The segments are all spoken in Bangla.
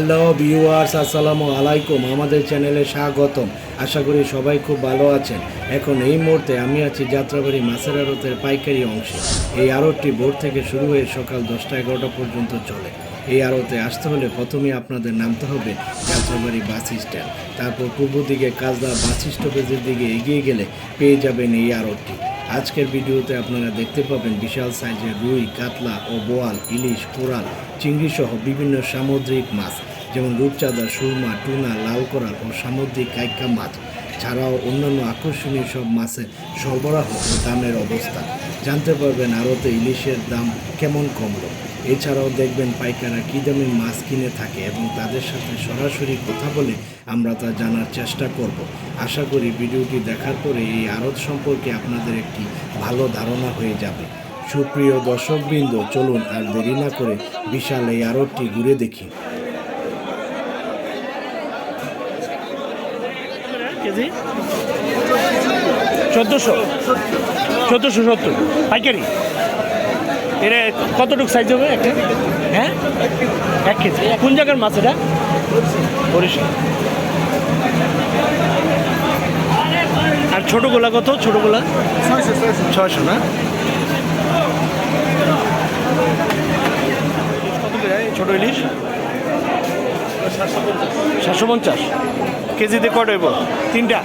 হ্যালো ভিউয়ার্স, আসসালামু আলাইকুম। আমাদের চ্যানেলে স্বাগতম। আশা করি সবাই খুব ভালো আছেন। এখন এই মুহূর্তে আমি আছি যাত্রাবাড়ি মাছের আড়তের পাইকারি অংশে। এই আড়তটি ভোর থেকে শুরু হয়ে সকাল দশটা এগারোটা পর্যন্ত চলে। এই আড়তে আসতে হলে প্রথমে আপনাদের নামতে হবে যাত্রাবাড়ি বাস স্ট্যান্ড। তারপর পূর্ব দিকে কাজদা বাস স্টপেজের দিকে এগিয়ে গেলে পেয়ে যাবেন এই আড়তটি। আজকের ভিডিওতে আপনারা দেখতে পাবেন বিশাল সাইজের রুই, কাতলা ও বোয়াল, ইলিশ, কোরাল চিংড়ি সহ বিভিন্ন সামুদ্রিক মাছ। যেমন রূপচাঁদা, সুরমা, টুনা, লাল কোরাল ও সামুদ্রিক কাইকা মাছ ছাড়াও অন্যান্য আকর্ষণীয় সব মাছের সরবরাহ ও দামের অবস্থা। জানতে পারবেন আরতে ইলিশের দাম কেমন কমলো। এছাড়াও দেখবেন পাইকাররা কী দামে মাছ কিনে থাকে এবং তাদের সাথে সরাসরি কথা বলে আমরা তা জানার চেষ্টা করব। আশা করি ভিডিওটি দেখার পরে এই আড়ত সম্পর্কে আপনাদের একটি ভালো ধারণা হয়ে যাবে। সুপ্রিয় দর্শকবৃন্দ, চলুন আর দেরি না করে বিশাল এই আড়তটি ঘুরে দেখি। কেজি? চোদ্দোশো। চোদ্দোশো সত্তর। পাইকারি? এটা কতটুকু সাইজ হবে একটা? হ্যাঁ? এক কেজি। কোন জায়গার মাছ এটা? বরিশাল। আর ছোটোগুলা কত? ছোটোগুলা ছয়শো না? ছোটো ইলিশ? সাতশো পঞ্চাশ। কেজিতে কটা হইব? তিনটা?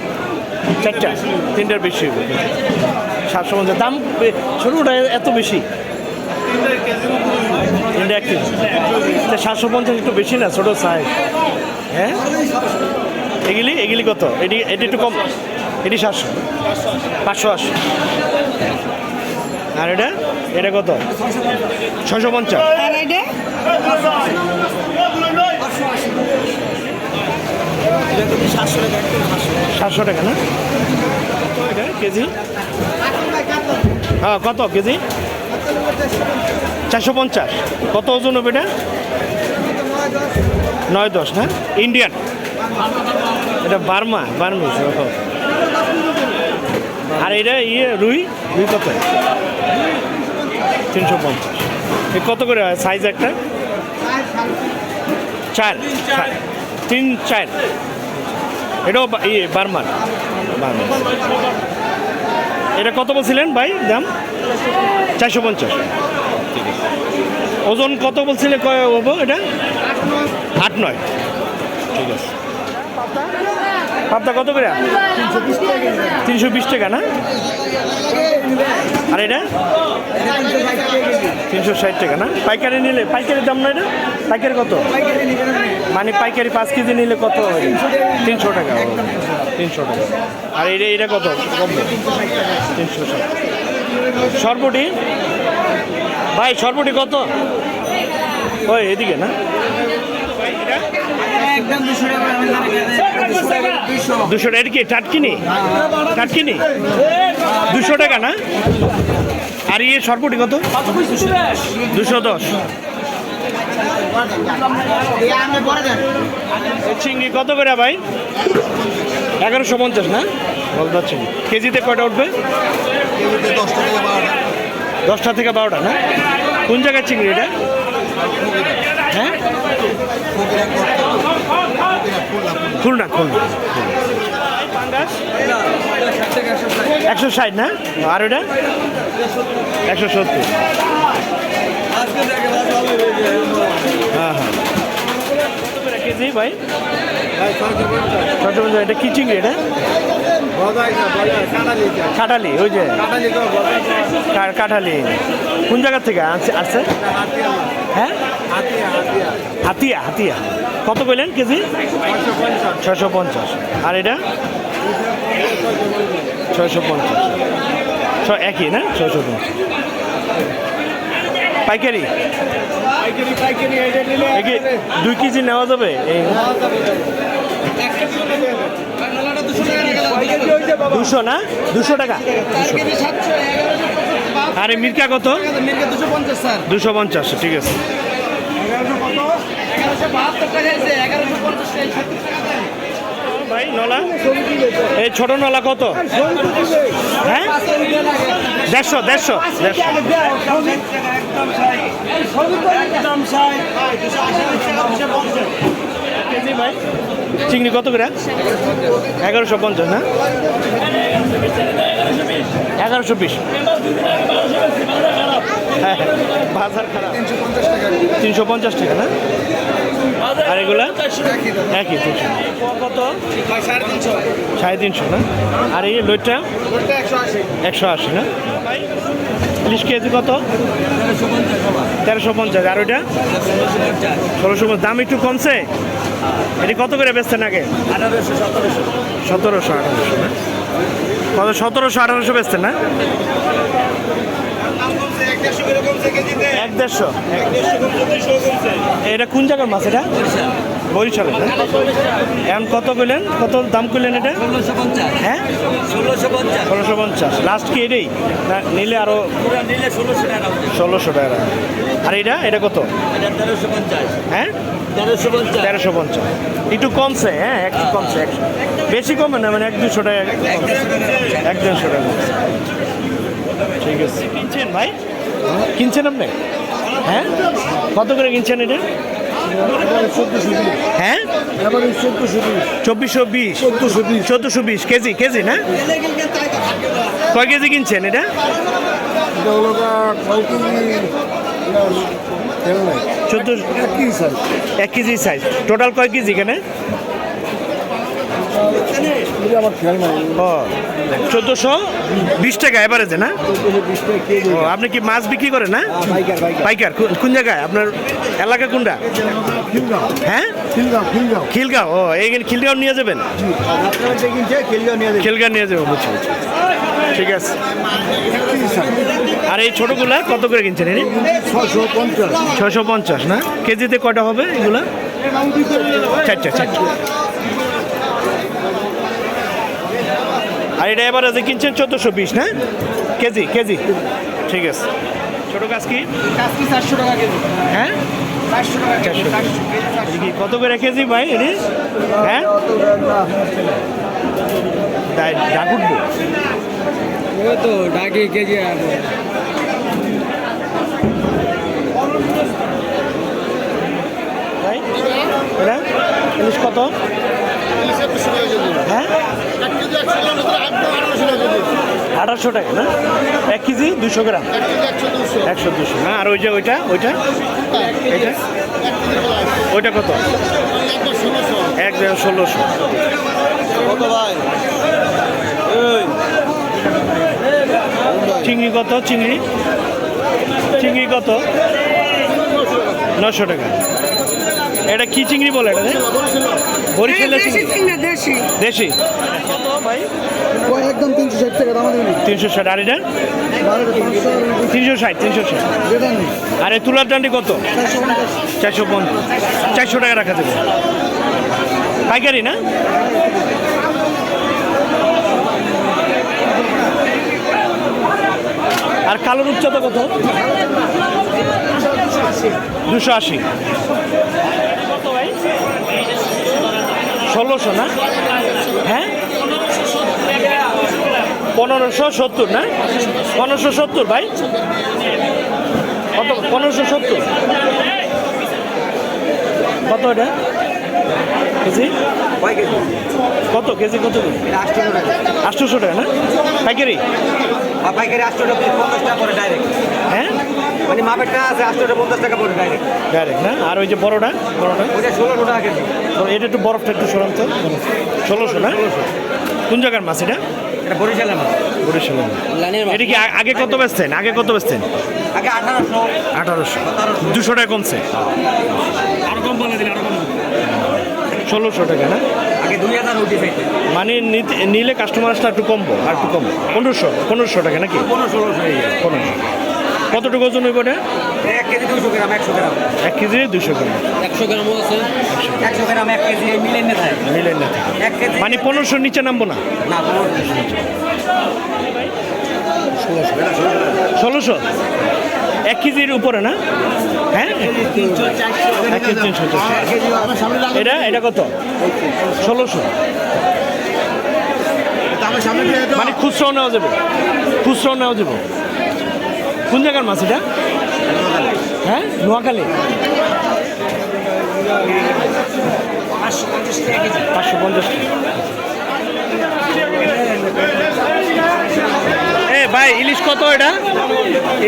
চারটা? তিনটার বেশি হইব। সাতশো পঞ্চাশ। দাম ছোটোটা এত বেশি? তিনটা এক কেজি। সাতশো পঞ্চাশ একটু বেশি না? ছোটো সাইজ হ্যাঁ? এগুলি? এগুলি কত? এটি এটি একটু কম। এটি সাতশো। পাঁচশো আশি। আর এটা? এটা কত? ছশো পঞ্চাশ আর এটা সাতশো টাকা না? এটা কেজি? হ্যাঁ কত কেজি? চারশো পঞ্চাশ। কত ওজন হবে এটা? নয় দশ না? ইন্ডিয়ান। এটা বার্মা বার্মিস। আর এটা ইয়ে রুই? রুই কত? তিনশো পঞ্চাশ। কত করে সাইজ একটা? চার। তিন চার। এটাও ইয়ে বার্মার। এটা কত বলছিলেন ভাই দাম? চারশো পঞ্চাশ। ওজন কত বলছিলে কয় এটা? আট নয়। ঠিক আছে। পাবদা কত করে? তিনশো বিশ টাকা না? আর এটা? তিনশো ষাট টাকা না? পাইকারি নিলে পাইকারি দাম না এটা? পাইকারি কত? মানে পাইকারি পাঁচ কেজি নিলে কত হয়? তিনশো টাকা তিনশো টাকা। আর এটা এটা কত? কম তিনশো ষাট। সর্বটি ভাই সর্বটি কত? ওই এদিকে না। দুশো টাকা এটা কি টাটকিনি? টাটকিনি? দুশো টাকা না? আর ইয়ে সর্বটি কত? দুশো দশ। চিংড়ি কত করে ভাই? এগারোশো পঞ্চাশ, না? বলতে চিংড়ি। কেজিতে কয়টা উঠবে? দশটা থেকে বারোটা, না? কোন জায়গার চিংড়ি এটা? হ্যাঁ? খুলনা খুলনা। একশো ষাট, না? আর ওটা? একশো সত্তর। কেজি ভাই? ছশো পঞ্চাশ, এটা কি চিংড়ি এটা? কাটালি ওই যে। কাঠালি। কোন জায়গার থেকে আসছে আসছে? হ্যাঁ? হাতিয়া হাতিয়া। কত বললেন কেজি? ছশো পঞ্চাশ। আর এটা? ছয়শো পঞ্চাশ। একই, না? ছয়শো পঞ্চাশ। পাইকারি? দুই কেজি নেওয়া যাবে? এই দুশো না? দুশো টাকা। আরে মির্কা কত? দুশো পঞ্চাশ স্যার দুশো পঞ্চাশ ঠিক আছে। এগারোশো বাহাত্তর টাকা এগারোশো পঞ্চাশ ভাই নলা? এই ছোট নলা কত? হ্যাঁ? দেড়শো দেড়শো ভাই? চিংড়ি কত করে? এগারোশো পঞ্চাশ না? এগারোশো বিশ। হ্যাঁ বাজার খারাপ। তিনশো পঞ্চাশ টাকা না? আর এগুলা? একই কত? সাড়ে তিনশো? না? আর এই লইটটা একশো আশি। না? ইলিশ কেজি কত? তেরোশো পঞ্চাশ। আর ওইটা? ষোলোশো পঞ্চাশ। দাম একটু কমছে? এটি কত করে বেচছেন আগে? সতেরোশো। আঠারোশো না? কত? সতেরোশো আঠারোশো বেচছেন না? এক দেড়শো। এটা কোন জায়গার মাছ এটা? বরিশালে না এখন কত কইলেন? কত দাম কইলেন এটা? হ্যাঁ? ষোলোশো পঞ্চাশ। লাস্ট কি এটাই? না, নিলে আরও পুরো নিলে ষোলোশো টাকা আর এটা? এটা কত? হ্যাঁ? তেরোশো পঞ্চাশ। একটু কমছে হ্যাঁ? একটু কমছে, একশো। বেশি কমে না মানে এক দুশো টাকা এক দেড়শো টাকা ঠিক আছে। ভাই? কিনছেন আপনি? হ্যাঁ? কত করে কিনছেন এটা? হ্যাঁ? কেজি কেজি না? কয় কেজি কিনছেন এটা? এক কেজি সাইজ টোটাল কয় কেজি এখানে? চোদ্দোশো? বিশ টাকা এভারেজে না? ও আপনি কি মাছ বিক্রি করেন না? পাইকার কোন- জায়গায়? আপনার এলাকা কোনটা? হ্যাঁ? খিলগাঁও ও এইখানে খিলগাঁও নিয়ে যাবেন? খিলগাঁও নিয়ে যাব বুঝছি বুঝছি। ঠিক আছে। আর এই ছোটগুলা কত করে কিনছেন এনে? ছশো পঞ্চাশ। না? কেজিতে কটা হবে এগুলা? চারটা চারটা। আর এটা এবার যে কিনছেন চোদ্দোশো বিশ না? Kg kg. ঠিক আছে। ছোট গাছ কি? চারশো টাকা কেজি? হ্যাঁ? চারশো টাকা কেজি চারশো কি কত করে কেজি ভাই এটি? হ্যাঁ? ডাক উঠবো। তো ডাকি কেজি কত? হ্যাঁ? আঠারোশো টাকা, না? এক কেজি দুশো গ্রাম। একশো দুশো না, আর ওই যে ওইটা ওইটা? এটা? ওইটা কত? এক দেড় ষোলোশো। চিংড়ি কত? চিংড়ি? চিংড়ি কত? নশো টাকা। এটা কি চিংড়ি বলে এটা? বরিশালের চিংড়ি। দেশি। কত ভাই একদম তিনশো ষাট টাকা দাম তিনশো ষাট আর এটা? তিনশো ষাট তিনশো ষাট। আর এই তুলার ডান্ডি কত? চারশো পঞ্চাশ। চারশো টাকা রাখা দেবে পাইকারি না? আর কালো উচ্চতা কত? দুশো আশি। ষোলোশো না? হ্যাঁ? পনেরোশো সত্তর না? পনেরোশো সত্তর ভাই? কত? পনেরোশো সত্তর। কত এটা? কেজি? কত কেজি কত করে? আটশোশো টাকা না? পাইকারি? পাইকারি আটশো টাকা পঞ্চাশ টাকা পরে ডাইরেক্ট হ্যাঁ? মানে মাপেরটা আছে আটশো টাকা পঞ্চাশ টাকা পরে ডাইরেক্ট ডাইরেক্ট না? আর ওই যে বড়টা? বড়টা? ওইটা ষোলোশো টাকা কেজি। এটা একটু বরফটা একটু সরান তো। ষোলোশো না? কোন জায়গার মাছ এটা? এটা বরিশালের মাছ। বরিশাল লাইনের এটা কি আগে কত বেচতেন? আগে কত বেচতেন? আগে আঠারোশো। আঠারোশো। দুশো টাকা কমছে। আরও কম বলে দিন আরও কম ষোলোশো টাকা না? মানে নিলে কাস্টমার আসলে একটু কমবো? আর একটু কম পনেরোশো পনেরোশো টাকা নাকি? পনেরো ষোলোশো যায় পনেরোশো কতটুকু ওজন হইব এটা? এক কেজি দুশো গ্রাম একশো গ্রাম। এক কেজি দুশো গ্রাম। একশো গ্রামও আছে। একশো গ্রাম। এক কেজি মিলেন না থাকে মিলেন না থেকে। মানে পনেরোশোর নিচে নামবো না? না পনেরো ষোলোশো। এক কেজির উপরে না? হ্যাঁ? এটা এটা কত? ষোলোশো। মানে খুচরাও নেওয়া যাবে। খুচরাও নেওয়া যাবে। কোন জায়গার মাছ এটা? হ্যাঁ? নোয়াখালী। পাঁচশো পঞ্চাশ এ ভাই, ইলিশ কত এটা?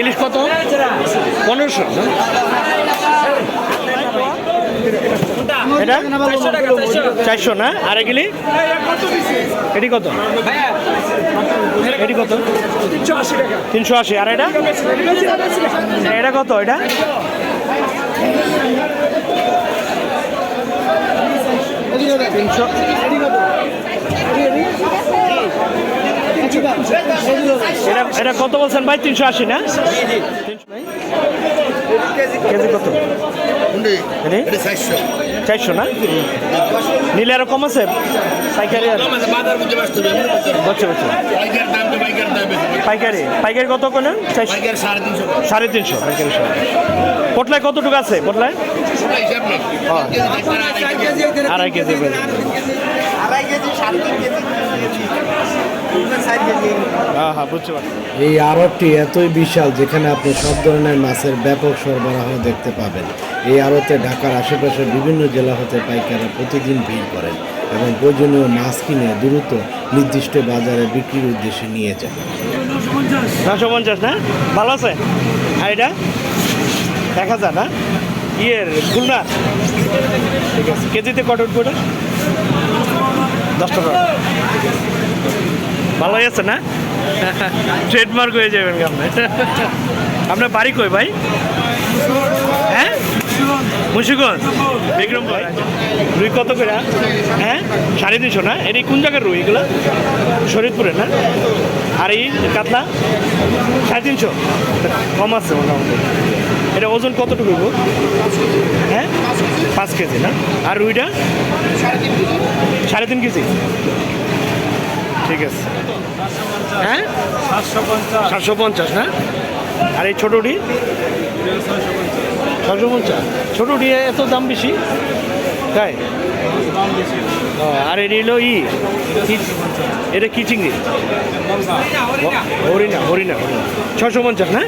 ইলিশ কত? পনেরোশো? এটা? চারশো, না? আর এগুলি? এটি কত? এটি কত? তিনশো আশি। আর এটা? এটা কত এটা? তিনশো এটা কত বলছেন ভাই? তিনশো আশি, না? কেজি কত? চারশো, না? নিলে আরও কম আছে? পাইকারি বলছে পাইকারি? পাইকারি কত কোনো সাড়ে তিনশো। পাইকারি। পটলায় কতটুকু আছে? পটলায়? আড়াই কেজি। হ্যাঁ হ্যাঁ বুঝতে পারছি এই আড়তটি এতই বিশাল যেখানে আপনি সব ধরনের মাছের ব্যাপক সরবরাহ দেখতে পাবেন। এই আড়তে ঢাকার আশেপাশে বিভিন্ন জেলা হতে পাইকাররা প্রতিদিন ভিড় করেন এবং প্রয়োজনীয় মাছ কিনে দ্রুত নির্দিষ্ট বাজারে বিক্রির উদ্দেশ্যে নিয়ে যান। নশো পঞ্চাশ না? ভালো আছে? আর এটা? এক হাজার না? ইয়ের খুলনা? ঠিক আছে। কেজিতে উঠবে ওটা? দশ টাকা। ভালোই আছে না? ট্রেডমার্ক হয়ে যাবেন আপনি আপনার বাড়ি কই ভাই? হ্যাঁ? মুন্সিগঞ্জ। বিক্রম ভাই রুই কত করে? হ্যাঁ? সাড়ে তিনশো না? এটি কোন জায়গার রুই এগুলো? শরীরপুরে না? আর এই কাতলা? সাড়ে তিনশো? কম আছে মোটামুটি। এটা ওজন কতটুকু? হ্যাঁ? পাঁচ কেজি না? আর রুইটা? সাড়ে তিন কেজি। ঠিক আছে। হ্যাঁ? সাতশো পঞ্চাশ। না? আর এই ছোটোটি ছশো পঞ্চাশ। ছোটোটি এত দাম বেশি? তাই? আর এটি হলো ই? এটা কি চিংড়ি? হরিণা হরিণা হরিণা। ছশো পঞ্চাশ না?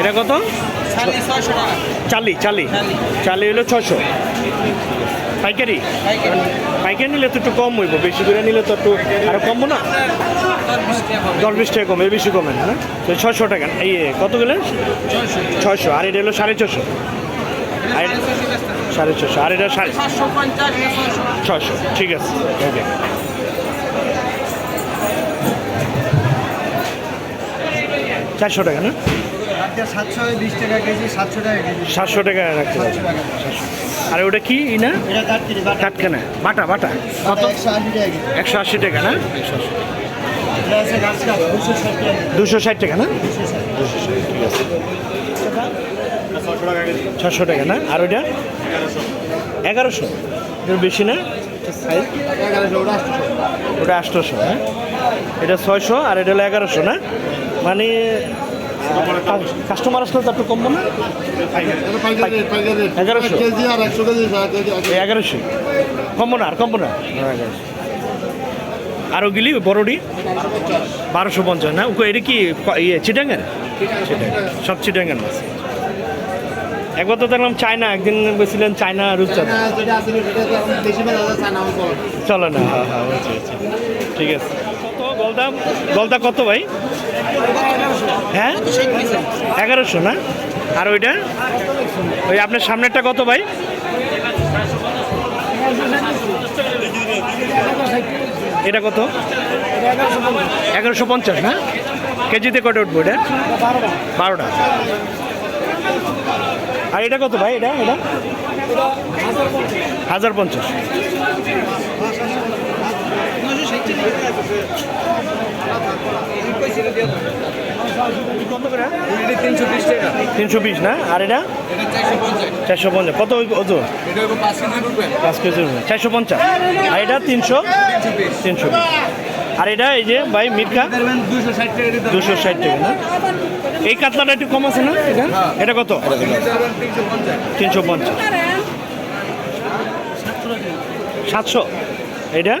এটা কত? চালি। চালি। চালি হলো ছশো। পাইকারি? পাইকারি নিলে তো একটু কম হইব বেশি করে নিলে তো একটু আরও কমবো না? দশ বিশ টাকা কমে বেশি কমে না? তো ছশো টাকা এই কত গেলে ছয়শো আর এটা হলো সাড়ে ছশো সাড়ে ছশো আর এটা সাড়ে ছশো ঠিক আছে ওকে চারশো টাকা না? সাতশো টাকা কেজি সাতশো টাকা রাখতে সাতশো। আর ওটা কি ই না এটা কাটকিরি বাটা। বাটা বাটা। কত? একশো আশি টাকা না? একশো আশি দুশো ষাট টাকা দুশো ষাট টাকা না? ছশো টাকা না? আর ওইটা? এগারোশো। বেশি না? ওটা আটশোশো হ্যাঁ? এটা ছয়শো আর এটা হলো এগারোশো না? মানে কাস্টমার আসলে তো একটু কমবো না এগারোশো। এগারোশো। কমবো না আর কমবো না? আর ওগুলি বড়ডি বারোশো পঞ্চাশ না? ওকে এটা কি ইয়ে চিটাঙ্গের। সব চিটাঙ্গের মাছ। একবার তো দেখলাম চায়না একদিন বলছিলেন চায়না রূপচাঁদ। চলো না হ্যাঁ হ্যাঁ। ঠিক আছে। কত গলদা? গলদা কত ভাই? হ্যাঁ? এগারোশো না? আর ওইটা? ওই আপনার সামনেরটা কত ভাই? এটা কত? এগারোশো পঞ্চাশ না? কেজিতে কত উঠবো এটা? বারোটা। আর এটা কত ভাই এটা? এটা? হাজার পঞ্চাশ। তিনশো বিশ না? আর এটা? চারশো পঞ্চাশ। কত ওজন? পাঁচ কেজি চারশো পঞ্চাশ। আর এটা তিনশো? তিনশো আর এটা এই যে ভাই মিটকা দুশো ষাট টাকা না? এই কাতলাটা একটু কম আছে না এটা কত? তিনশো পঞ্চাশ। সাতশো? এটা?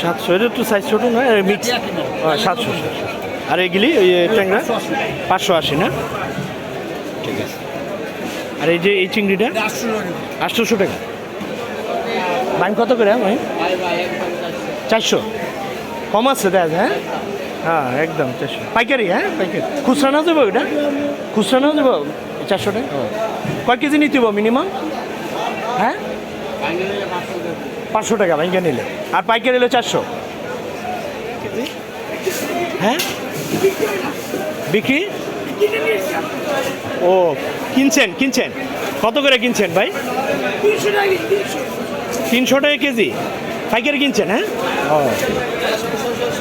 সাতশো এটা একটু সাইজ ছোটো না মিক্স সাতশো সাতশো। আর এগুলি ওই ট্যাংরা? পাঁচশো আশি। না? ঠিক আছে। আর এই যে এই চিংড়িটা? আটশো টাকা আটশোশো টাকা। দাম কত করে ভাই? চারশো। কম আছে দেখ হ্যাঁ? হ্যাঁ একদম চারশো। পাইকারি হ্যাঁ? পাইকারি। খুচরা না দেবো এটা খুচরা না দেবো চারশো টাকা? কয় কেজি নিতে হব মিনিমাম? হ্যাঁ? পাঁচশো টাকা ব্যাংকে নিলে। আর পাইকারি নিলে চারশো। হ্যাঁ? বিক্রি? ও, কিনছেন কিনছেন। কত করে কিনছেন ভাই? তিনশো টাকা কেজি। পাইকারি কিনছেন হ্যাঁ? ও।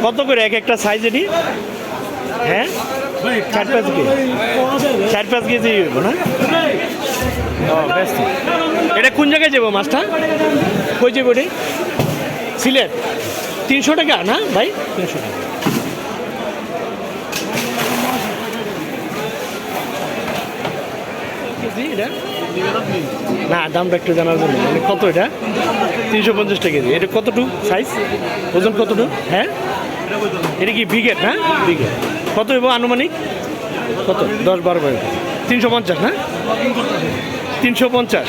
কত করে এক একটা সাইজ এটি হ্যাঁ? চার পাঁচ কেজি। চার পাঁচ কেজি না? কোন জায়গায় যাব মাছটা? কই যাব এটি সিলেট। তিনশো টাকা না ভাই? তিনশো টাকা। না দামটা একটু জানার জন্য। মানে কত এটা? তিনশো পঞ্চাশ টাকা কেজি। এটা কতটুকু? সাইজ ওজন কতটুকু? হ্যাঁ? এটা কি বিঘেট না? বিঘেট কত হইব আনুমানিক? কত? দশ বারো বারো। তিনশো পঞ্চাশ না? তিনশো পঞ্চাশ।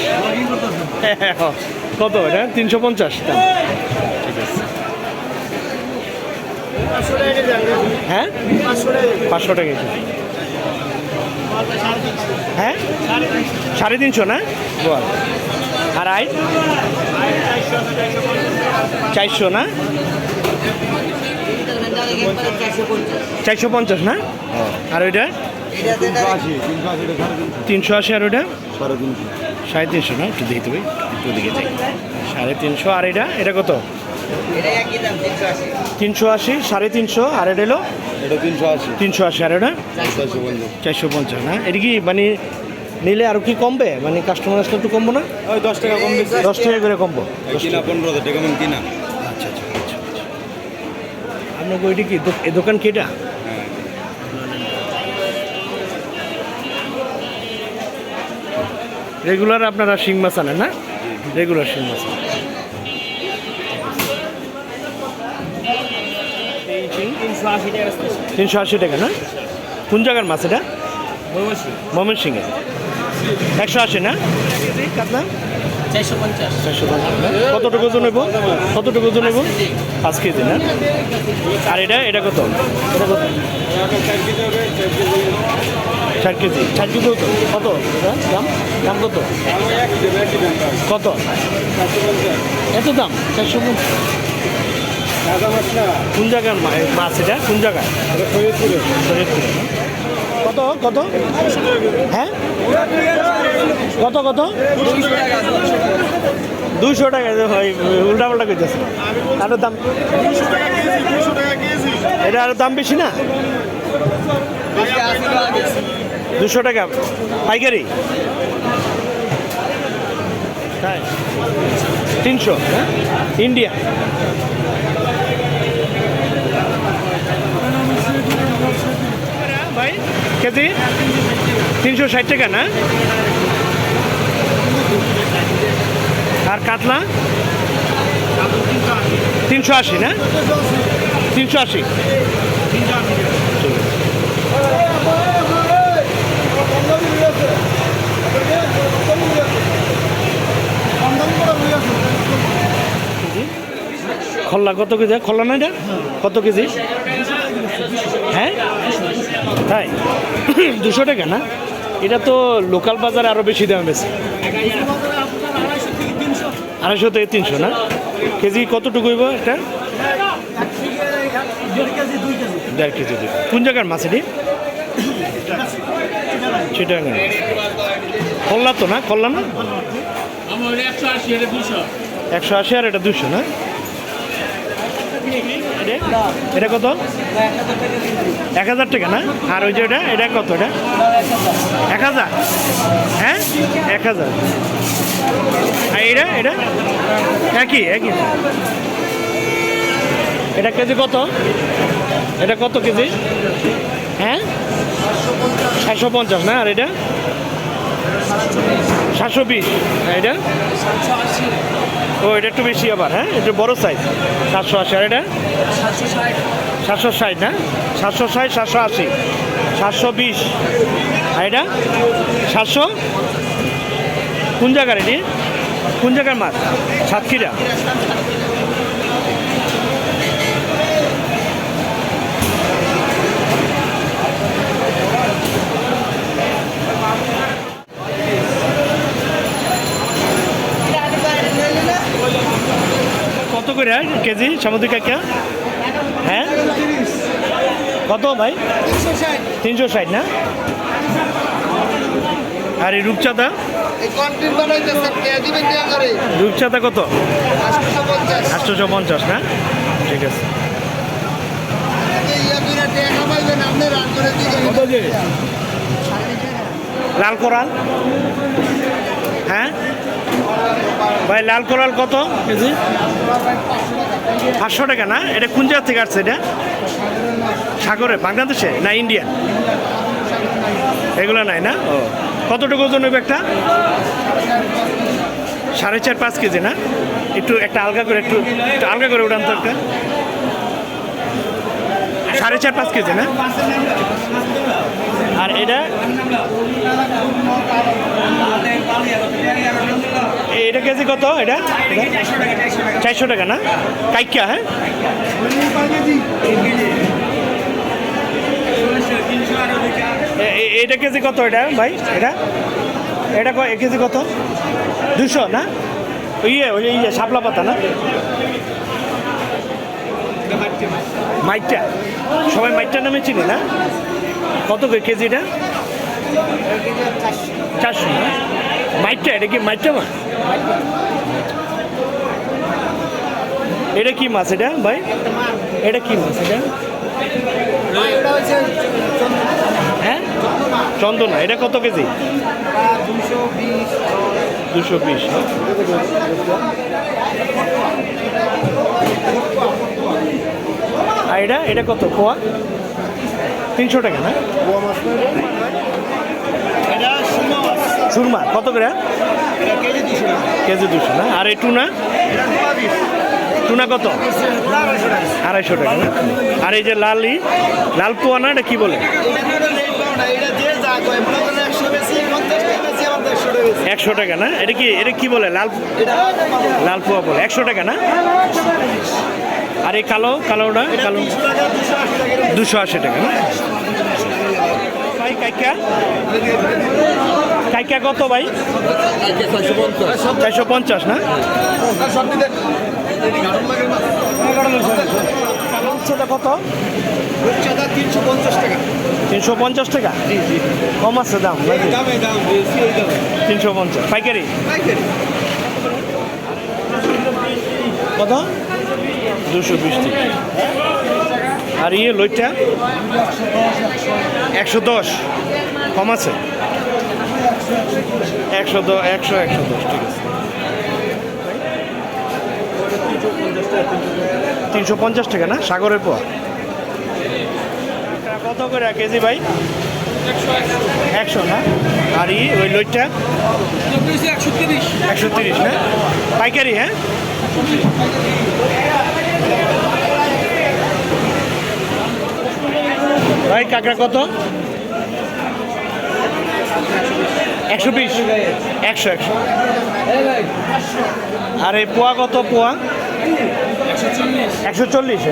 কত এটা? তিনশো পঞ্চাশ। হ্যাঁ? পাঁচশো টাকা কেজি। হ্যাঁ? সাড়ে তিনশো না? বল। আর আই চারশো না? চারশো পঞ্চাশ না? আর ওইটা? তিনশো আশি আর ওইটা? সাড়ে তিনশো। না? একটু দেখতে ভাই একটু দিকে যাই। সাড়ে তিনশো আর এটা? এটা কত? তিনশো আশি সাড়ে তিনশো আর এটা এলো তিনশো আশি। তিনশো আশি আর এটা চারশো পঞ্চাশ। না? এটা কি মানে নিলে আর কি কমবে? মানে কাস্টমার আসলে একটু কমবো না? ওই দশ টাকা কম দিচ্ছে দশ টাকা করে কমবো। কিনা পনেরো টাকা কিনা। আচ্ছা আচ্ছা আচ্ছা। আপনার ওইটা কি দোকান কি রেগুলার আপনারা শিং মাছ আনেন, না? রেগুলার শিং মাছ। তিনশো আশি টাকা না? কোন জায়গার মাছ এটা? ময়মন সিংয়ে একশো আশি, না? কতটুকু ওজন নেব কতটুকু ওজন নেব পাঁচ কেজি, না? আর এটা এটা কত? এটা কত? চার কেজি। চার কেজি কত কত? দাম? দাম? কত? কত? এত দাম? চারশো পঞ্চাশ। কোন জায়গার মাছ এটা? কোন জায়গায়? শরীয়তপুরে না? কত? কত? হ্যাঁ? কত কত? দুশো টাকা। ভাই উল্টা পাল্টা করতেছে আরও দাম? এটা আরও দাম বেশি না? দুশো টাকা। পাইকারি। তিনশো। ইন্ডিয়া। ভাই কেজি? তিনশো ষাট টাকা না? আর কাতলা? তিনশো আশি না? তিনশো আশি। খল্লা কত কেজি? খল্লা না? এটা কত কেজি? হ্যাঁ? তাই? দুশো টাকা না? এটা তো লোকাল বাজারে আরও বেশি দাম বেশি। আড়াইশো থেকে তিনশো না? কেজি কতটুকু হইব এটা? দেড় কেজি দুই কোন জায়গার মাছ এটি? সেটা কল্লা তো না? কল্লা না? একশো আশি আর এটা দুশো, না? এটা- কত? এক হাজার টাকা, না? আর ওই যে ওটা এটা কত এটা? এক হাজার? হ্যাঁ? এক হাজার। আর এটা এটা? একই একই। এটা কেজি কত? এটা কত কেজি? হ্যাঁ? সাতশো পঞ্চাশ, না? আর এটা? সাতশো বিশ। আর এটা? ও, এটা একটু বেশি আবার হ্যাঁ? একটু বড় সাইজ সাতশো আশি, আর এটা? সাতশো ষাট, না? সাতশো ষাট, সাতশো আশি। সাতশো বিশ। আর এটা? সাতশো? কোন জায়গার এটি? কোন জায়গার মাছ? সাতক্ষীরা। কত করে কেজি? সামুদ্রিক কাঁকড়া? হ্যাঁ? কত ভাই? তিনশো ষাট না? আর এই রূপচাঁদা? রূপচাঁদা কত? 850 আটশোশো পঞ্চাশ না? ঠিক আছে। লাল কোরাল? হ্যাঁ? ভাই লাল কোরাল কত? কেজি? পাঁচশো টাকা না? এটা কোন জায়গা থেকে আসছে এটা? সাগরে বাংলাদেশে না ইন্ডিয়ান? এগুলো নাই না? ও। কতটুকু ওজন হবে একটা? সাড়ে চার পাঁচ কেজি না? একটু একটা আলগা করে একটু একটু আলগা করে উঠান তো একটা। সাড়ে চার পাঁচ কেজি না? আর এটা? এটা কেজি কত এটা? চারশো টাকা না? কাইকা হ্যাঁ? এটা কেজি কত এটা ভাই? এটা? এটা কেজি কত? দুশো না? ইয়ে ওই ইয়ে শাপলা পাতা না? মাইটটা সবাই মাইটটা নামে চিনি না? কত কেজিটা চারশো মাইটটা এটা কি মাইটটা মাছ এটা কি মাছ এটা ভাই? এটা কি মাছ এটা? হ্যাঁ? চন্দনা, এটা কত কেজি? 220 দুশো বিশ এটা এটা কত? পোয়া? তিনশো টাকা, না? সুরমা, কত করে? কেজি 200 টাকা কেজি দুশো, না? আর এই টুনা? টুনা কত? পুরা 250 টাকা আড়াইশো টাকা, না? আর এই যে লালি, লাল পোয়া, না, এটা কি বলে? এটা কোনো রেট পাও না এটা যে যা কয় করেন 100 বেশি 50 টাকা বেশি আমার 100 টাকা বেশি একশো টাকা, না? এটা কি এটা কি বলে? লাল লাল পোয়া বলে, একশো টাকা, না? আর এই কালো কালোটা কালো। 200 টাকা 280 টাকা দুশো আশি টাকা ভাই কাইকা? কাইকা কত ভাই? চারশো পঞ্চাশ। না? মাছ সেটা কত? রূপচাঁদা 350 টাকা। তিনশো পঞ্চাশ টাকা? কম আছে দাম। তিনশো পঞ্চাশ। পাইকারি? পাইকারি। কত? দুশো বিশ টাকা আর ইয়ে লইটা একশো দশ। কম আছে? একশো দশ একশো একশো দশ ঠিক আছে। তিনশো পঞ্চাশ টাকা না? সাগরের পোয়া। কত করে কেজি ভাই? একশো না? আর ই ওই লইটা একশো তিরিশ না? পাইকারি হ্যাঁ? ভাই, কাঁকড়া কত? একশো বিশ। একশো একশো। আর এই পোয়া কত পোয়া? একশো চল্লিশ।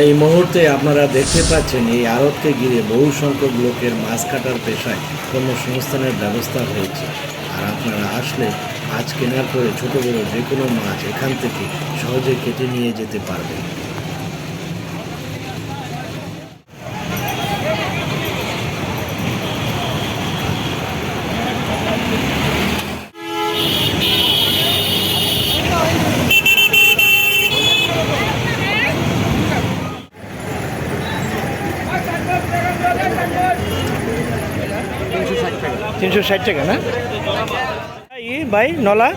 এই মুহূর্তে আপনারা দেখতে পাচ্ছেন, এই আড়তকে ঘিরে বহু সংখ্যক লোকের মাছ কাটার পেশায় কর্মসংস্থানের ব্যবস্থা হয়েছে। আর আপনারা আসলে মাছ কেনার পরে ছোটো বড়ো যে কোনো মাছ এখান থেকে সহজে কেটে নিয়ে যেতে পারবেন। তিনশো ষাট টাকা। না? ভাই নলা?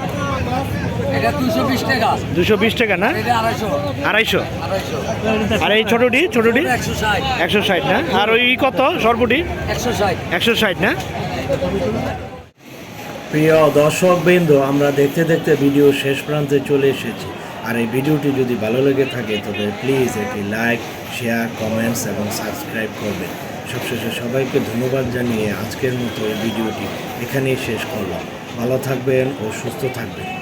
এটা দুশো বিশ টাকা। দুশো বিশ টাকা না? আড়াইশো। আর এই ছোটোটি ছোটোটি? একশো ষাট। না? আর ওই কত? সর্বটি? একশো ষাট। একশো ষাট না? প্রিয় দর্শক বৃন্দ আমরা দেখতে দেখতে ভিডিও শেষ প্রান্তে চলে এসেছি। আর এই ভিডিওটি যদি ভালো লেগে থাকে তবে প্লিজ একটি লাইক শেয়ার কমেন্টস এবং সাবস্ক্রাইব করবেন। সবশেষে সবাইকে ধন্যবাদ জানিয়ে আজকের মতো এই ভিডিওটি এখানেই শেষ করলাম। ভালো থাকবেন ও সুস্থ থাকবেন।